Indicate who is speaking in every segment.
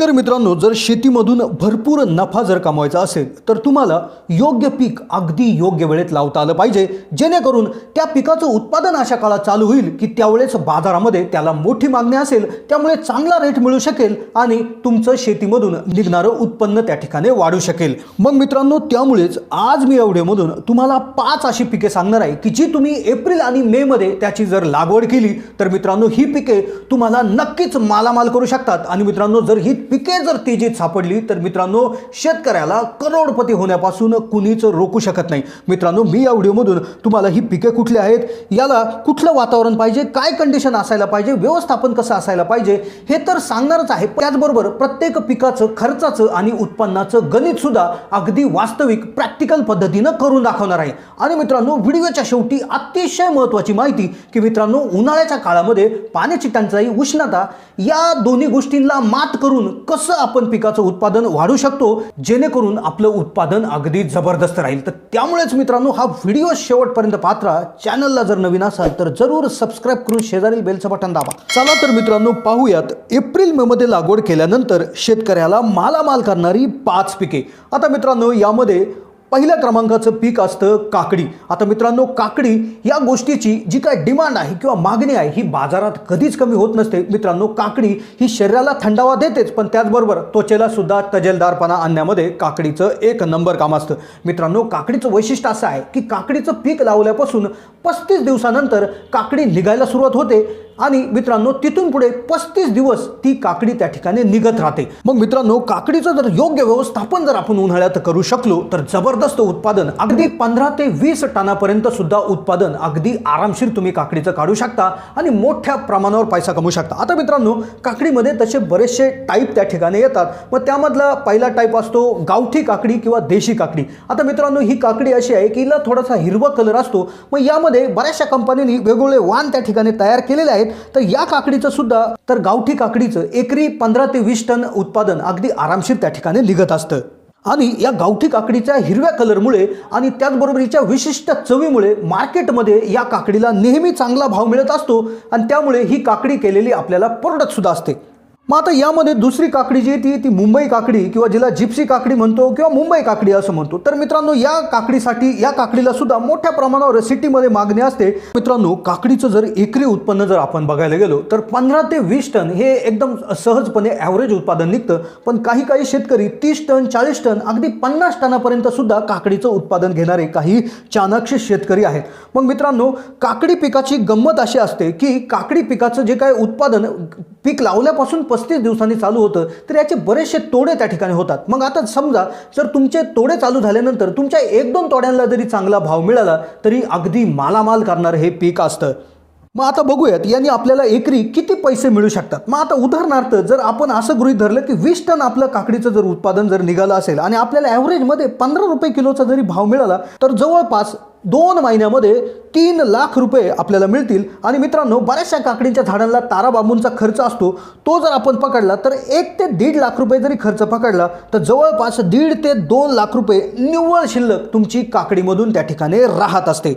Speaker 1: शेतकरी मित्रांनो जर शेतीमधून भरपूर नफा जर कमवायचा असेल तर तुम्हाला योग्य पीक अगदी योग्य वेळेत लावता आलं पाहिजे. जेणेकरून त्या पिकाचं उत्पादन अशा काळात चालू होईल की त्यावेळेस बाजारामध्ये त्याला मोठी मागणी असेल त्यामुळे चांगला रेट मिळू शकेल आणि तुमचं शेतीमधून निघणारं उत्पन्न त्या ठिकाणी वाढू शकेल. मग मित्रांनो त्यामुळेच आज मी एवढेमधून तुम्हाला पाच अशी पिके सांगणार आहे की जी तुम्ही एप्रिल आणि मे मध्ये त्याची जर लागवड केली तर मित्रांनो ही पिके तुम्हाला नक्कीच मालामाल करू शकतात. आणि मित्रांनो जर ही पिके जर तेजीत सापडली तर मित्रांनो शेतकऱ्याला करोडपती होण्यापासून कुणीच रोखू शकत नाही. मित्रांनो मी या व्हिडिओमधून तुम्हाला ही पिके कुठली आहेत याला कुठलं वातावरण पाहिजे काय कंडिशन असायला पाहिजे व्यवस्थापन कसं असायला पाहिजे हे तर सांगणारच आहे. त्याचबरोबर प्रत्येक पिकाचं खर्चाचं आणि उत्पन्नाचं गणित सुद्धा अगदी वास्तविक प्रॅक्टिकल पद्धतीनं करून दाखवणार आहे. आणि मित्रांनो व्हिडिओच्या शेवटी अतिशय महत्त्वाची माहिती की मित्रांनो उन्हाळ्याच्या काळामध्ये पाण्याची टंचाई उष्णता या दोन्ही गोष्टींना मात करून कसं आपण पिकाचं उत्पादन वाढू शकतो जेणेकरून आपलं उत्पादन अगदी जबरदस्त राहील? तर त्यामुळेच मित्रांनो हा व्हिडिओ शेवटपर्यंत पात्रा. चॅनलला जर नवीन असाल तर जरूर सबस्क्राईब करून शेजारील बेलचं बटन दाबा. चला तर मित्रांनो पाहूयात. एप्रिल मे मध्ये लागवड केल्यानंतर शेतकऱ्याला मालामाल करणारी पाच पिके. आता मित्रांनो यामध्ये पहिल्या क्रमांकाचं पीक असतं काकडी. आता मित्रांनो काकडी या गोष्टीची जी काय डिमांड आहे किंवा मागणी आहे ही बाजारात कधीच कमी होत नसते. मित्रांनो काकडी ही शरीराला थंडावा देतेच पण त्याचबरोबर त्वचेला सुद्धा तजेलदारपणा आणण्यामध्ये काकडीचं एक नंबर काम असतं. मित्रांनो काकडीचं वैशिष्ट्य असं आहे की काकडीचं पीक लावल्यापासून पस्तीस दिवसानंतर काकडी निघायला सुरुवात होते. आणि मित्रांनो तिथून पुढे पस्तीस दिवस ती काकडी त्या ठिकाणी निघत राहते. मग मित्रांनो काकडीचं जर योग्य व्यवस्थापन जर आपण उन्हाळ्यात करू शकलो तर जबरदस्त उत्पादन अगदी पंधरा ते वीस टनापर्यंत सुद्धा उत्पादन अगदी आरामशीर तुम्ही काकडीचं काढू शकता आणि मोठ्या प्रमाणावर पैसा कमवू शकता. आता मित्रांनो काकडीमध्ये तसे बरेचसे टाईप त्या ठिकाणी येतात. मग त्यामधला पहिला टाईप असतो गावठी काकडी किंवा देशी काकडी. आता मित्रांनो ही काकडी अशी आहे की हिला थोडासा हिरवा कलर असतो. मग यामध्ये बऱ्याचशा कंपन्यांनी वेगवेगळे वाण त्या ठिकाणी तयार केलेले आहेत. तर या काकडीचं सुद्धा तर गावठी काकडीचं एकरी पंधरा ते वीस टन उत्पादन अगदी आरामशीर त्या ठिकाणी निघत असतं. आणि या गावठी काकडीच्या हिरव्या कलरमुळे आणि त्याचबरोबरीच्या विशिष्ट चवीमुळे मार्केटमध्ये या काकडीला नेहमी चांगला भाव मिळत असतो आणि त्यामुळे ही काकडी केलेली आपल्याला परवडत सुद्धा असते. मग आता यामध्ये दुसरी काकडी जी ती ती मुंबई काकडी किंवा जिला जिप्सी काकडी म्हणतो किंवा मुंबई काकडी असं म्हणतो. तर मित्रांनो या काकडीसाठी या काकडीला सुद्धा मोठ्या प्रमाणावर सिटीमध्ये मागणी असते. मित्रांनो काकडीचं जर एकरी उत्पन्न जर आपण बघायला गेलो तर पंधरा ते वीस टन हे एकदम सहजपणे ॲव्हरेज उत्पादन निघतं. पण काही काही शेतकरी तीस टन चाळीस टन अगदी पन्नास टनापर्यंत सुद्धा काकडीचं उत्पादन घेणारे काही चाणाक्ष शेतकरी आहेत. मग मित्रांनो काकडी पिकाची गंमत अशी असते की काकडी पिकाचं जे काय उत्पादन पीक लावल्यापासून पस्तीस दिवसांनी चालू होतं तर याचे बरेचसे तोडे त्या ठिकाणी होतात. मग आता समजा जर तुमचे तोडे चालू झाल्यानंतर तुमच्या एक दोन तोड्यांना जरी चांगला भाव मिळाला तरी अगदी मालामाल करणारं हे पीक असतं. मग आता बघूयात यांनी आपल्याला एकरी किती पैसे मिळू शकतात? मग आता उदाहरणार्थ जर आपण असं गृहीत धरलं की वीस टन आपलं काकडीचं जर उत्पादन जर निघालं असेल आणि आपल्याला ॲव्हरेजमध्ये पंधरा रुपये किलोचा जरी भाव मिळाला तर जवळपास दोन महिन्यामध्ये तीन लाख रुपये आपल्याला मिळतील. आणि मित्रांनो बऱ्याचशा काकडीच्या झाडांना तारा बांबूंचा खर्च असतो. तो जर आपण पकडला तर एक ते दीड लाख रुपये जरी खर्च पकडला तर जवळपास दीड ते दोन लाख रुपये निव्वळ शिल्लक तुमची काकडीमधून त्या ठिकाणी राहत असते.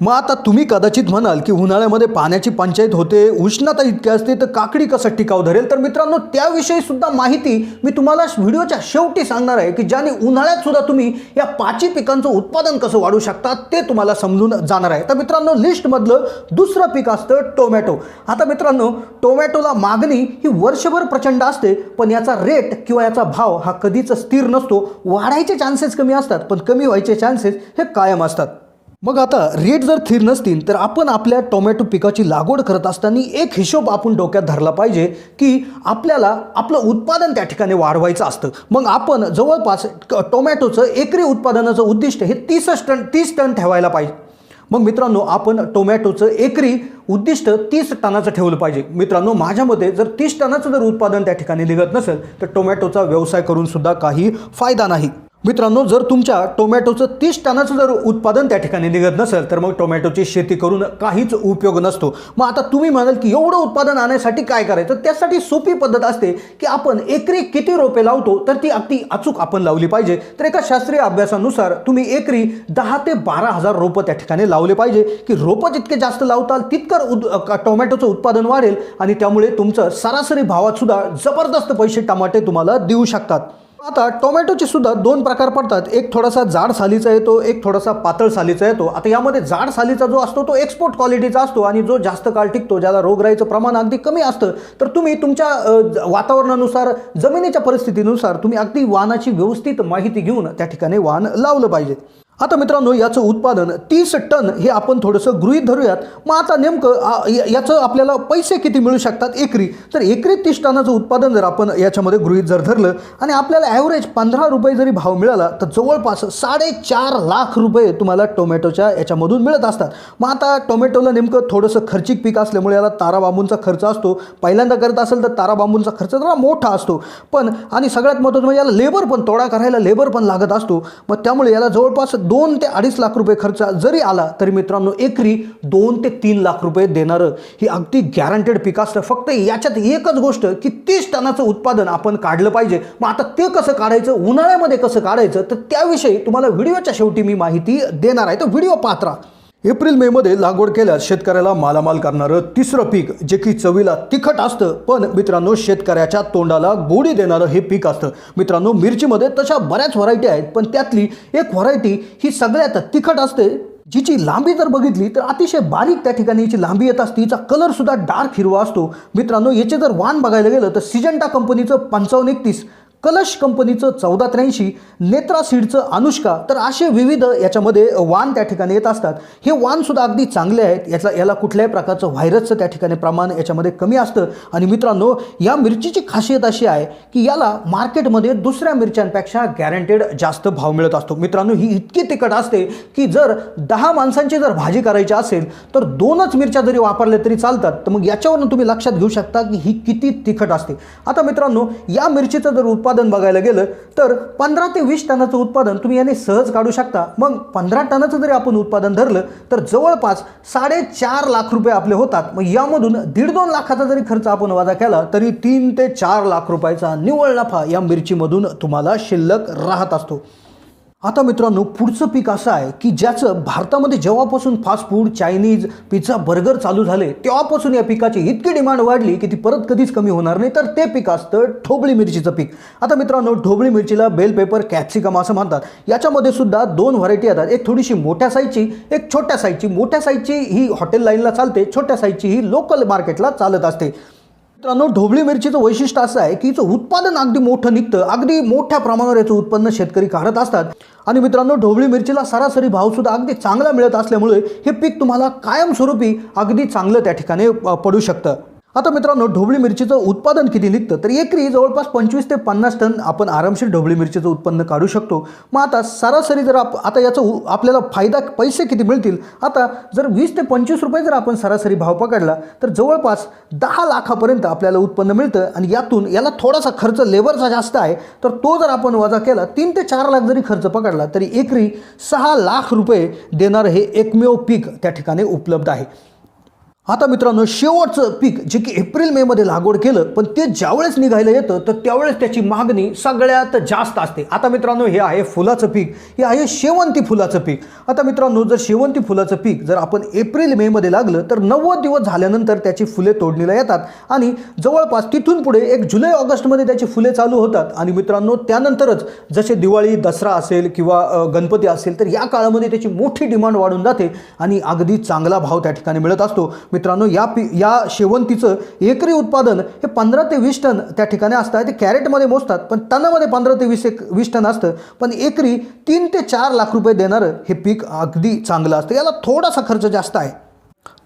Speaker 1: मग आता तुम्ही कदाचित म्हणाल की उन्हाळ्यामध्ये पाण्याची पंचायत होते उष्णता इतकी असते तर काकडी कसं टिकाव धरेल? तर मित्रांनो त्याविषयी सुद्धा माहिती मी तुम्हाला व्हिडिओच्या शेवटी सांगणार आहे की ज्याने उन्हाळ्यात सुद्धा तुम्ही या पाची पिकांचं उत्पादन कसं वाढू शकता ते तुम्हाला समजून जाणार आहे. तर मित्रांनो लिस्टमधलं दुसरं पीक असतं टोमॅटो. आता मित्रांनो टोमॅटोला मागणी ही वर्षभर प्रचंड असते पण याचा रेट किंवा याचा भाव हा कधीच स्थिर नसतो. वाढायचे चान्सेस कमी असतात पण कमी व्हायचे चान्सेस हे कायम असतात. मग आता रेट जर स्थिर नसतील तर आपण आपल्या टोमॅटो पिकाची लागवड करत असताना एक हिशोब आपण डोक्यात धरला पाहिजे की आपल्याला आपलं उत्पादन त्या ठिकाणी वाढवायचं असतं. मग आपण जवळपास टोमॅटोचं एकरी उत्पादनाचं उद्दिष्ट हे तीसच टन तीस टन ठेवायला पाहिजे. मग मित्रांनो आपण टोमॅटोचं एकरी उद्दिष्ट तीस टनाचं ठेवलं पाहिजे. मित्रांनो माझ्या मते जर तीस टनाचं जर उत्पादन त्या ठिकाणी निघत नसेल तर टोमॅटोचा व्यवसाय करून सुद्धा काही फायदा नाही. मित्रांनो जर तुमच्या टोमॅटोचं तीस टनाचं जर उत्पादन त्या ठिकाणी निघत नसेल तर मग टोमॅटोची शेती करून काहीच उपयोग नसतो. मग आता तुम्ही म्हणाल की एवढं उत्पादन आणण्यासाठी काय करायचं? त्यासाठी सोपी पद्धत असते की आपण एकरी किती रोपे लावतो तर ती अगदी अचूक आपण लावली पाहिजे. तर एका शास्त्रीय अभ्यासानुसार तुम्ही एकरी दहा ते बारा हजार रोपं त्या ठिकाणी लावले पाहिजे की रोपं जितके जास्त लावताल तितकं उद का- टोमॅटोचं उत्पादन वाढेल आणि त्यामुळे तुमचं सरासरी भावात सुद्धा जबरदस्त पैसे टमाटे तुम्हाला देऊ शकतात. आता टोमॅटोचे सुद्धा दोन प्रकार पडतात. एक थोडासा जाड सालीचा येतो एक थोडासा पातळ सालीचा येतो. आता यामध्ये जाड सालीचा जो असतो तो एक्सपोर्ट क्वालिटीचा असतो आणि जो जास्त काळ टिकतो ज्याला रोगराईचं प्रमाण अगदी कमी असतं तर तुम्ही तुमच्या ज- वातावरणानुसार जमिनीच्या परिस्थितीनुसार तुम्ही अगदी वाहनाची व्यवस्थित माहिती घेऊन त्या ठिकाणी वाहन लावलं पाहिजे. आता मित्रांनो याचं उत्पादन तीस टन हे आपण थोडंसं गृहीत धरूयात. मग आता नेमकं याचं आपल्याला पैसे किती मिळू शकतात एकरी? तर एकरी तीस टनाचं उत्पादन जर आपण याच्यामध्ये गृहित जर धरलं आणि आपल्याला ॲव्हरेज पंधरा रुपये जरी भाव मिळाला तर जवळपास साडेचार लाख रुपये तुम्हाला टोमॅटोच्या याच्यामधून मिळत असतात. मग आता टोमॅटोला नेमकं थोडंसं खर्चिक पीक असल्यामुळे याला तारा बांबूंचा खर्च असतो. पहिल्यांदा करत असेल तर तारा बांबूंचा खर्च जरा मोठा असतो. पण आणि सगळ्यात महत्त्वाचं म्हणजे याला लेबर पण तोडा करायला लेबर पण लागत असतो. मग त्यामुळे याला जवळपास दोन ते अडीच लाख रुपये खर्च जरी आला तरी मित्रांनो एकरी दोन ते तीन लाख रुपये देणारं ही अगदी गॅरंटेड पीक असतं. फक्त याच्यात एकच गोष्ट की तीस टनाचं उत्पादन आपण काढलं पाहिजे. मग आता ते कसं काढायचं? उन्हाळ्यामध्ये कसं काढायचं? तर त्याविषयी तुम्हाला व्हिडिओच्या शेवटी मी माहिती देणार आहे. तर व्हिडिओ पात्रा एप्रिल मे मध्ये लागवड केल्यास शेतकऱ्याला मालामाल करणारं तिसरं पीक जे की चवीला तिखट असतं. पण मित्रांनो शेतकऱ्याच्या तोंडाला गोडी देणारं हे पीक असतं. मित्रांनो मिरचीमध्ये तशा बऱ्याच व्हरायटी आहेत पण त्यातली एक व्हरायटी ही सगळ्यात तिखट असते. जिची लांबी जर बघितली तर अतिशय बारीक त्या ठिकाणी याची लांबी येत असते. हिचा कलर सुद्धा डार्क हिरवा असतो. मित्रांनो याचे जर वाण बघायला गेलं तर सिजंटा कंपनीचं पंचावन्न एकतीस कलश कंपनीचं चौदा त्र्याऐंशी नेत्रा सीडचं अनुष्का तर असे विविध याच्यामध्ये वाण त्या ठिकाणी येत असतात. हे वाणसुद्धा अगदी चांगले आहेत. याचा याला कुठल्याही प्रकारचं व्हायरसचं त्या ठिकाणी प्रमाण याच्यामध्ये कमी असतं. आणि मित्रांनो या मिरचीची खासियत अशी आहे की याला मार्केटमध्ये दुसऱ्या मिरच्यांपेक्षा गॅरंटेड जास्त भाव मिळत असतो. मित्रांनो ही इतकी तिखट असते की जर दहा माणसांची जर भाजी करायची असेल तर दोनच मिरच्या जरी वापरल्या तरी चालतात. तर मग याच्यावरून तुम्ही लक्षात घेऊ शकता की ही किती तिखट असते. आता मित्रांनो या मिरचीचं जर उत्पादन उत्पादन बघायला गेलं तर पंधरा ते वीस टनाचं उत्पादन तुम्ही याने सहज काढू शकता. मग पंधरा टनाचं जरी आपण उत्पादन धरलं तर जवळपास साडेचार लाख रुपये आपले होतात. मग यामधून दीड दोन लाखाचा जरी खर्च आपण वजा केला तरी तीन ते चार लाख रुपयाचा निव्वळ नफा या मिरचीमधून तुम्हाला शिल्लक राहत असतो. आता मित्रांनो पुढचं पीक असं आहे की ज्याचं भारतामध्ये जेव्हापासून fast food Chinese pizza burger चालू झाले तेव्हापासून या पिकाची इतकी डिमांड वाढली की ती परत कधीच कमी होणार नाही. तर ते पीक असतं ढोबळी मिरचीचं पीक. आता मित्रांनो ढोबळी मिरचीला बेल पेपर कॅप्सिकम असं म्हणतात. याच्यामध्ये सुद्धा दोन व्हरायटी येतात. एक थोडीशी मोठ्या साईजची एक छोट्या साईजची मोठ्या साईजची ही हॉटेल लाईनला चालते छोट्या साईजची ही लोकल मार्केटला चालत असते. मित्रांनो ढोबळी मिरचीचं वैशिष्ट्य असं आहे की हिचं उत्पादन अगदी मोठं निघतं. अगदी मोठ्या प्रमाणावर याचं उत्पन्न शेतकरी काढत असतात. आणि मित्रांनो ढोबळी मिरचीला सरासरी भावसुद्धा अगदी चांगला मिळत असल्यामुळे हे पीक तुम्हाला कायमस्वरूपी अगदी चांगलं त्या ठिकाणी पडू शकतं. आता मित्रांनो ढोबळी मिरचीचं उत्पादन किती निघतं? तर एकरी जवळपास पंचवीस ते पन्नास टन आपण आरामशीर ढोबळी मिरचीचं उत्पन्न काढू शकतो. मग आता सरासरी जर आप आता याचं उ- आपल्याला फायदा पैसे किती मिळतील? आता जर वीस ते पंचवीस रुपये जर आपण सरासरी भाव पकडला तर जवळपास दहा लाखापर्यंत आपल्याला उत्पन्न मिळतं आणि यातून याला थोडासा खर्च लेबरचा जास्त आहे. तर तो जर आपण वजा केला तीन ते चार लाख जरी खर्च पकडला तरी एकरी सहा लाख रुपये देणारं हे एकमेव पीक त्या ठिकाणी उपलब्ध आहे. आता मित्रांनो शेवटचं पीक जे की एप्रिल मे मध्ये लागवड केलं पण ते ज्यावेळेस निघायला येतं तर त्यावेळेस त्याची मागणी सगळ्यात जास्त असते. आता मित्रांनो हे आहे फुलाचं पीक. हे आहे शेवंती फुलाचं पीक. आता मित्रांनो जर शेवंती फुलाचं पीक जर आपण एप्रिल मे मध्ये लागलं तर नव्वद दिवस झाल्यानंतर त्याची फुले तोडणीला येतात. आणि जवळपास तिथून पुढे एक जुलै ऑगस्टमध्ये त्याची फुले चालू होतात. आणि मित्रांनो त्यानंतरच जसे दिवाळी दसरा असेल किंवा गणपती असेल तर या काळामध्ये त्याची मोठी डिमांड वाढून जाते. आणि अगदी चांगला भाव त्या ठिकाणी मिळत असतो. मित्रांनो या पी या शेवंतीचं एकरी उत्पादन हे पंधरा ते वीस टन त्या ठिकाणी असतं. ते कॅरेटमध्ये मोजतात पण टनामध्ये पंधरा ते वीस एक वीस टन असतं. पण एकरी तीन ते चार लाख रुपये देणारं हे पीक अगदी चांगलं असतं. याला थोडासा खर्च जास्त आहे.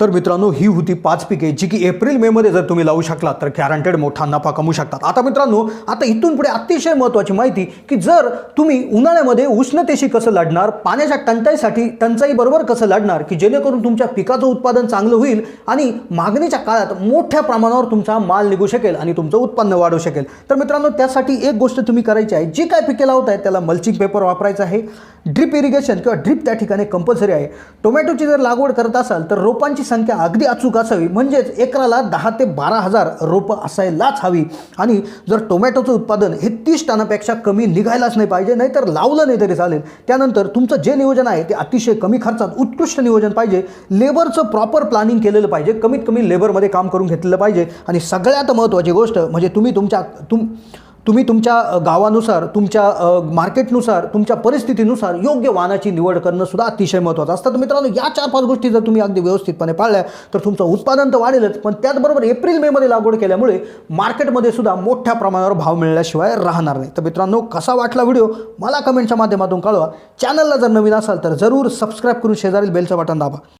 Speaker 1: तर मित्रांनो ही होती पाच पिके जी की एप्रिल मे मध्ये जर तुम्ही लावू शकलात तर गॅरंटेड मोठा नफा कमवू शकतात. आता मित्रांनो आता इथून पुढे अतिशय महत्त्वाची माहिती की जर तुम्ही उन्हाळ्यामध्ये उष्णतेशी कसं लढणार पाण्याच्या टंचाईसाठी टंचाईबरोबर कसं लढणार की जेणेकरून तुमच्या पिकाचं उत्पादन चांगलं होईल आणि मागणीच्या काळात मोठ्या प्रमाणावर तुमचा माल निघू शकेल आणि तुमचं उत्पन्न वाढू शकेल. तर मित्रांनो त्यासाठी एक गोष्ट तुम्ही करायची आहे. जी काय पिके लावत आहे त्याला मल्चिंग पेपर वापरायचं आहे. ड्रिप इरिगेशन किंवा ड्रिप त्या ठिकाणी कंपल्सरी आहे. टोमॅटोची जर लागवड करत असाल तर रोपांची संख्या अगदी अचूक असावी. म्हणजेच एकराला दहा ते बारा हजार रोपं असायलाच हवी. आणि जर टोमॅटोचं उत्पादन हे तीस टनापेक्षा कमी निघायलाच नाही पाहिजे नाहीतर लावलं नाही तरी चालेल. त्यानंतर तुमचं जे नियोजन आहे ते अतिशय कमी खर्चात उत्कृष्ट नियोजन पाहिजे. लेबरचं प्रॉपर प्लॅनिंग केलेलं पाहिजे. कमीत कमी लेबरमध्ये काम करून घेतलेलं पाहिजे. आणि सगळ्यात महत्त्वाची गोष्ट म्हणजे तुम्ही तुमच्या तुम तुम्ही तुमच्या गावानुसार तुमच्या मार्केटनुसार तुमच्या परिस्थितीनुसार योग्य वाहनाची निवड करणं सुद्धा अतिशय महत्त्वाचं. असतं तर मित्रांनो या चार पाच गोष्टी जर तुम्ही अगदी व्यवस्थितपणे पाळल्या तर तुमचं उत्पादन तर वाढेलच पण त्याचबरोबर एप्रिल मेमध्ये लागवड केल्यामुळे मार्केटमध्ये सुद्धा मोठ्या प्रमाणावर भाव मिळल्याशिवाय राहणार नाही. तर मित्रांनो कसा वाटला व्हिडिओ मला कमेंटच्या माध्यमातून कळवा. चॅनलला जर नवीन असाल तर जरूर सबस्क्राईब करून शेजारील बेलचं बटन दाबा.